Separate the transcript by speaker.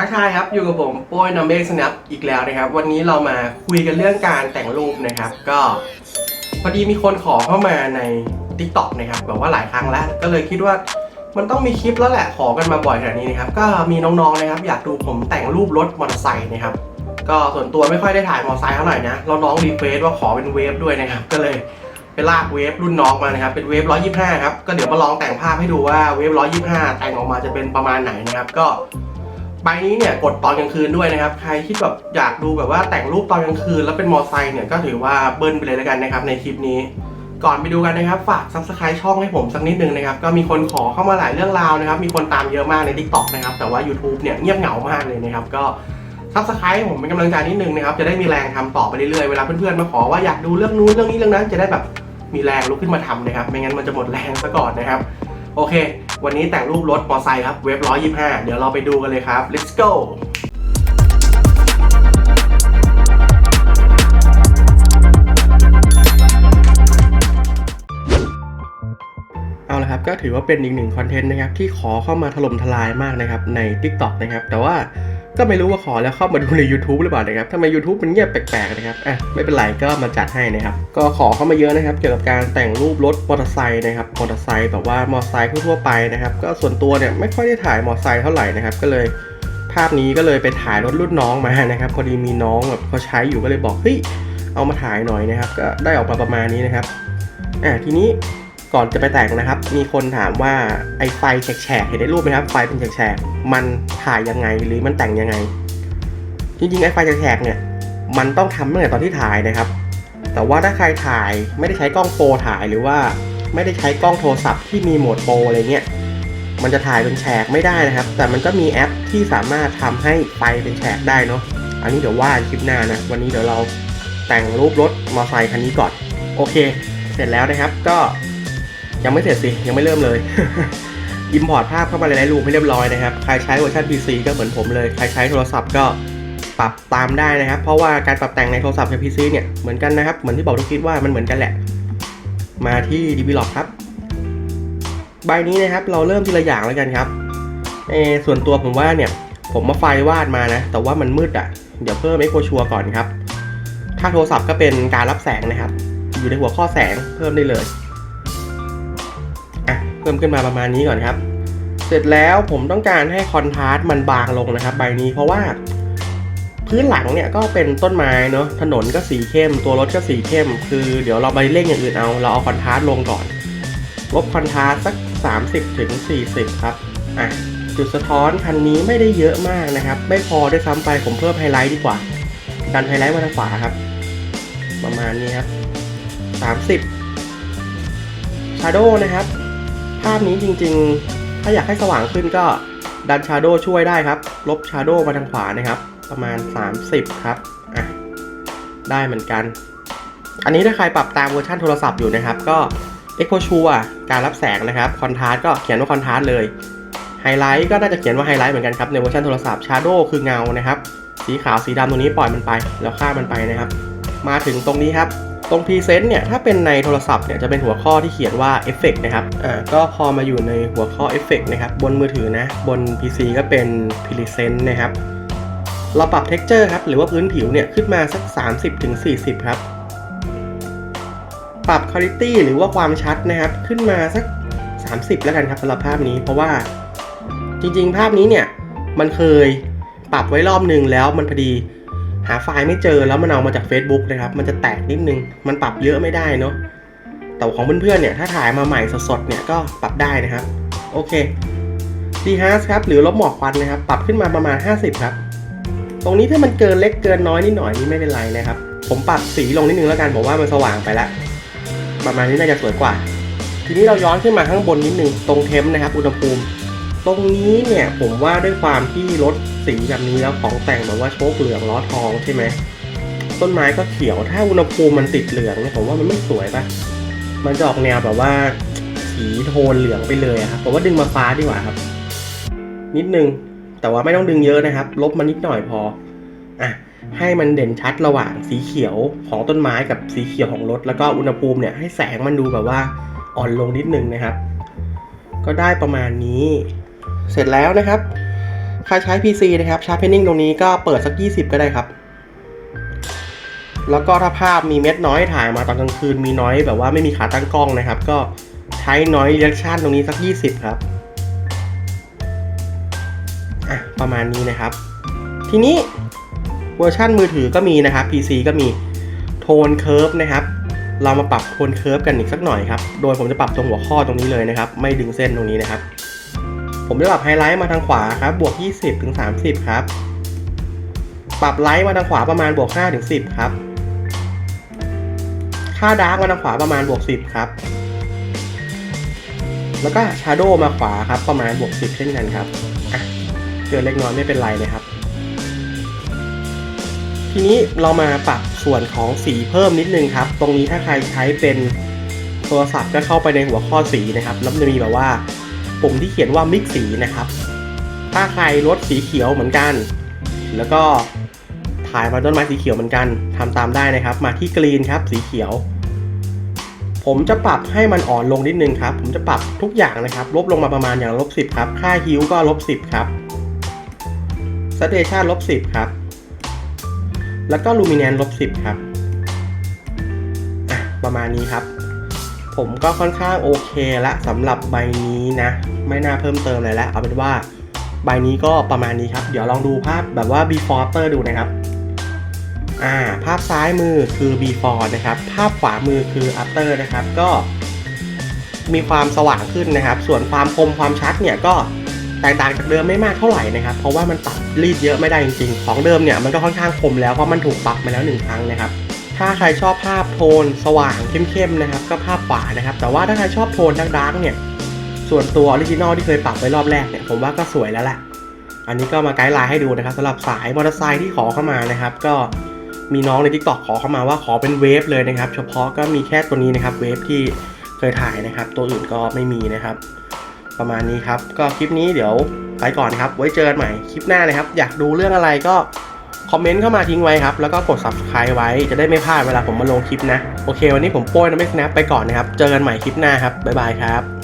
Speaker 1: ทักทายครับ อยู่กับผมโป้ยนัมเบกสแนปอีกแล้วนะครับ วันนี้เรามาคุยกันเรื่องการแต่งรูปนะครับ ก็พอดีมีคนขอเข้ามาใน t ิ k t o k นะครับแบบว่าหลายครั้งแล้ว ก็เลยคิดว่ามันต้องมีคลิปแล้วแหละขอกันมาบ่อยขนาดนี้นะครับก็มีน้องๆนะครับ อยากดูผมแต่งรูปรถมอเตอร์ไซค์นะครับก็ส่วนตัวไม่ค่อยได้ถ่ายมอเตอร์ไซค์เท่าไหร่นะเราน้องรีเควสว่าขอเป็นเวฟด้วยนะครับ ก็เลยไปลากเวฟรุ่นน้องมานะครับเป็นเวฟ125ครับก็เดี๋ยวมาลองแต่งภาพให้ดูว่าเวฟ125แต่งออกมาจะเป็นประมาณไหนนะครับก็ บนี้เนี่ยกดตอนกลางคืนด้วยนะครับ ใครที่แบบอยากดูแบบว่าแต่งรูปตอนกลางคืน แล้วเป็นมอไซค์เนี่ยก็ถือว่าเบิ้ลไปเลยแล้วกันนะครับในคลิปนี้ ก่อนไปดูกันนะครับฝาก subscribe ช่องให้ผมสักนิดนึงนะครับก็มีคนขอเข้ามาหลายเรื่องราวนะครับมีคนตามเยอะมากใน TikTok นะครับแต่ว่า YouTube เนี่ยเงียบเหงามากเลยนะครับก็ subscribe ให้ผมเป็นกำลังใจนิดนึงนะครับจะได้มีแรงทำต่อไปเรื่อยๆเวลาเพื่อนๆมาขอว่าอยากดูเรื่องนู้นเรื่องนี้เรื่องนั้นจะได้แบบมีแรงลุกขึ้นมาทำนะครับไม่งั้นมันจะหมดแรงซะก่อนนะครับโอเค วันนี้แต่งรูปรถมอไซค์ครับ เว็บ125เดี๋ยวเราไปดูกันเลยครับ let's go เอาละครับก็ถือว่าเป็นอีกหนึ่งคอนเทนต์นะครับที่ขอเข้ามาถล่มทลายมากนะครับใน TikTok นะครับแต่ว่า ก็ไม่รู้ว่าขอแล้วเข้ามาดูใน YouTube หรือเปล่านะครับทำไม YouTube มันเงียบแปลกๆนะครับอะไม่เป็นไรก็มาจัดให้นะครับ ก็ขอเข้ามาเยอะนะครับ เกี่ยวกับการแต่งรูปรถมอเตอร์ไซค์นะครับ มอเตอร์ไซค์แบบว่ามอเตอร์ไซค์ทั่วๆไปนะครับ ก็ส่วนตัวเนี่ยไม่ค่อยได้ถ่ายมอเตอร์ไซค์เท่าไหร่นะครับ ก็เลยภาพนี้ก็เลยไปถ่ายรถรุ่นน้องมานะครับ พอดีมีน้องแบบเขาใช้อยู่ก็เลยบอก เฮ้ย เอามาถ่ายหน่อยนะครับ ก็ได้ออกมาประมาณนี้นะครับ อะทีนี้ ก่อนจะไปแต่งนะครับ มีคนถามว่าไอไฟแฉกเห็นในรูปไหมครับ ไฟเป็นแฉกมันถ่ายยังไงหรือมันแต่งยังไง จริงๆไอไฟแฉกเนี่ย มันต้องทำตั้งแต่ตอนที่ถ่ายนะครับ แต่ว่าถ้าใครถ่ายไม่ได้ใช้กล้องโปรถ่ายหรือว่าไม่ได้ใช้กล้องโทรศัพท์ที่มีโหมดโปรอะไรเงี้ย มันจะถ่ายเป็นแฉกไม่ได้นะครับ แต่มันก็มีแอปที่สามารถทำให้ไฟเป็นแฉกได้เนาะ อันนี้เดี๋ยวว่าคลิปหน้านะ วันนี้เดี๋ยวเราแต่งรูปรถมอเตอร์ไซค์คันนี้ก่อน โอเค เสร็จแล้วนะครับ ก็ ยังไม่เสร็จสิ ยังไม่เริ่มเลย อิมพอร์ตภาพเข้ามาในไลท์รูมให้เรียบร้อยนะครับ ใครใช้เวอร์ชัน PC ก็เหมือนผมเลย ใครใช้โทรศัพท์ก็ปรับตามได้นะครับ เพราะว่าการปรับแต่งในโทรศัพท์กับ PC เนี่ยเหมือนกันนะครับ เหมือนที่บอกทุกคลิปว่ามันเหมือนกันแหละ มาที่ DB-Log ครับ ใบนี้นะครับเราเริ่มทีละอย่างแล้วกันครับเอส่วนตัวผมว่าเนี่ยผมมาไฟวาดมานะ แต่ว่ามันมืดอะ เดี๋ยวเพิ่ม Expo ชัวก่อนครับ ถ้าโทรศัพท์ก็เป็นการรับแสงนะครับ อยู่ในหัวข้อแสงเพิ่มได้เลย เพิ่มขึ้นมาประมาณนี้ก่อนครับ เสร็จแล้วผมต้องการให้คอนทราสต์มันบางลงนะครับ ใบนี้เพราะว่า พื้นหลังเนี่ยก็เป็นต้นไม้เนาะถนนก็สีเข้ม ตัวรถก็สีเข้ม คือเดี๋ยวเราไปเร่งอย่างอื่นเอาเราเอาคอนทราสต์ลงก่อน ลบคอนทราสต์สัก 30ถึง40 ครับอะจุดสะท้อนคันนี้ไม่ได้เยอะมากนะครับ ไม่พอด้วยซ้ำไปผมเพิ่มไฮไลท์ดีกว่า ดันไฮไลท์มาทางขวาครับ ประมาณนี้ครับ 30 Shadow นะครับ ภาพนี้จริงๆ ถ้าอยากให้สว่างขึ้นก็ดัน Shadow ช่วยได้ครับ ลบ Shadow มาทางขวานะครับ ประมาณ 30 ครับ อะ ได้เหมือนกัน อันนี้ถ้าใครปรับตามเวอร์ชันโทรศัพท์อยู่นะครับ ก็ Exposure การรับแสงนะครับ Contrast ก็เขียนว่า Contrast เลย Highlight ก็น่าจะเขียนว่า Highlight เหมือนกันครับในเวอร์ชันโทรศัพท์ Shadow คือเงานะครับ สีขาวสีดำตรงนี้ปล่อยมันไป แล้วข้ามันไปนะครับ มาถึงตรงนี้ครับ ตรง Present เนี่ยถ้าเป็นในโทรศัพท์เนี่ยจะเป็นหัวข้อที่เขียนว่า Effect นะครับอ่าก็พอมาอยู่ในหัวข้อ Effect นะครับบนมือถือนะบน PC ก็เป็น Present นะครับเราปรับ Texture ครับหรือว่าพื้นผิวเนี่ยขึ้นมาสัก 30-40 ครับ ปรับ Quality หรือว่าความชัดนะครับขึ้นมาสัก 30 แล้วกันครับสำหรับภาพนี้เพราะว่าจริงๆ ภาพนี้เนี่ยมันเคยปรับไว้รอบนึงแล้วมันพอดี หาไฟล์ไม่เจอแล้วมันเอามาจาก Facebook นะครับ มันจะแตกนิดนึง มันปรับเยอะไม่ได้เนาะ แต่ของเพื่อนๆเนี่ย ถ้าถ่ายมาใหม่สดๆเนี่ยก็ปรับได้นะครับ โอเค d h a s ครับ หรือลบหมอกควันนะครับ ปรับขึ้นมาประมาณ 50 ครับ ตรงนี้ถ้ามันเกินเล็กเกินน้อยนิดหน่อยนี่ไม่เป็นไรนะครับ ผมปรับสีลงนิดนึงแล้วกันผมว่ามันสว่างไปแล้วประมาณนี้น่าจะสวยกว่า ทีนี้เราย้อนขึ้นมาข้างบนนิดนึงตรงเทมป์นะครับ อุณหภูมิ ตรงนี้เนี่ยผมว่าด้วยความที่รถ สีแบบนี้แล้วของแต่งแบบว่าโชคเหลืองล้อทองใช่ไหมต้นไม้ก็เขียวถ้าอุณหภูมิมันติดเหลืองเนี่ยผมว่ามันไม่สวยปะมันจะออกแนวแบบว่าสีโทนเหลืองไปเลยครับผมว่าดึงมาฟ้าดีกว่าครับ นิดนึงแต่ว่าไม่ต้องดึงเยอะนะครับ ลบมานิดหน่อยพออะให้มันเด่นชัดระหว่างสีเขียวของต้นไม้กับสีเขียวของรถ แล้วก็อุณหภูมิเนี่ยให้แสงมันดูแบบว่าอ่อนลงนิดนึงนะครับ ก็ได้ประมาณนี้ เสร็จแล้วนะครับ ใครใช้ PC นะครับชาร์เพนนิ่งตรงนี้ก็เปิดสัก 20 ก็ได้ครับ แล้วก็ถ้าภาพมีเม็ดน้อยถ่ายมาตอนกลางคืนมีน้อยแบบว่าไม่มีขาตั้งกล้องนะครับ ก็ใช้น้อยเรียกชันตรงนี้สัก 20 ครับอะประมาณนี้นะครับ ทีนี้เวอร์ชันมือถือก็มีนะครับ PC ก็มีโทนเคิร์ฟนะครับ เรามาปรับโทนเคิร์ฟกันอีกสักหน่อยครับ โดยผมจะปรับตรงหัวข้อตรงนี้เลยนะครับ ไม่ดึงเส้นตรงนี้นะครับ ผมจะปรับไฮไลท์มาทางขวาครับ บวก 20ถึง30 ครับ ปรับไลท์มาทางขวาประมาณบวก5ถึง10 ครับ ค่าดาร์กมาทางขวาประมาณบวก 10 ครับ แล้วก็ชาโดว์มาขวาครับประมาณบวก 10 เช่นกันครับอะเจอเล็กน้อยไม่เป็นไรนะครับ ทีนี้เรามาปรับส่วนของสีเพิ่มนิดนึงครับ ตรงนี้ถ้าใครใช้เป็นโทรศัพท์ก็เข้าไปในหัวข้อสีนะครับแล้วจะมีแบบว่า ปุ่มที่เขียนว่ามิกสีนะครับ ถ้าใครลดสีเขียวเหมือนกัน แล้วก็ถ่ายมาต้นไม้สีเขียวเหมือนกันทำตามได้นะครับ มาที่กรีนครับสีเขียว ผมจะปรับให้มันอ่อนลงนิดนึงครับ ผมจะปรับทุกอย่างนะครับ ลบลงมาประมาณอย่างลบสิครับ ค่าฮิวก็ลบสิครับสเตชันลบสิครับ แล้วก็ลูมิเนนลบสิครับ ประมาณนี้ครับ ผมก็ค่อนข้างโอเคละสำหรับใบนี้นะ ไม่น่าเพิ่มเติมอะไรแล้วเอาเป็นว่าใบนี้ก็ประมาณนี้ครับ เดี๋ยวลองดูภาพแบบว่า before after ดูนะครับอ่าภาพซ้ายมือคือ before นะครับ ภาพขวามือคือ after นะครับ ก็มีความสว่างขึ้นนะครับ ส่วนความคมความชัดเนี่ยก็แตกต่างจากเดิมไม่มากเท่าไหร่นะครับ เพราะว่ามันปรับรีดเยอะไม่ได้จริงๆ ของเดิมเนี่ยมันก็ค่อนข้างคมแล้วเพราะมันถูกปรับมาแล้วหนึ่งครั้งนะครับ ถ้าใครชอบภาพโทนสว่างเข้มๆนะครับ ก็ภาพขวานะครับ แต่ว่าถ้าใครชอบโทนดาร์กๆเนี่ย ส่วนตัวออริจินอลที่เคยปรับไว้รอบแรกเนี่ย ผมว่าก็สวยแล้วแหละอันนี้ก็มาไกด์ไลน์ให้ดูนะครับสำหรับสายมอเตอร์ไซค์ที่ขอเข้ามานะครับ ก็มีน้องใน t ิ k t o k ขอเข้ามาว่าขอเป็นเวฟเลยนะครับ เฉพาะก็มีแค่ตัวนี้นะครับเวฟที่เคยถ่ายนะครับ ตัวอื่นก็ไม่มีนะครับ ประมาณนี้ครับ ก็คลิปนี้เดี๋ยวไปก่อนครับ ไว้เจอกันใหม่คลิปหน้านะครับ อยากดูเรื่องอะไรก็ คอมเมนต์เข้ามาทิ้งไว้ครับ แล้วก็กด subscribe ไว้จะได้ไม่พลาดเวลาผมมาลงคลิปนะ โอเค วันนี้ผมโป้ยนะไม่ snap ไปก่อนนะครับ เจอกันใหม่คลิปหน้าครับ บ๊ายบายครับ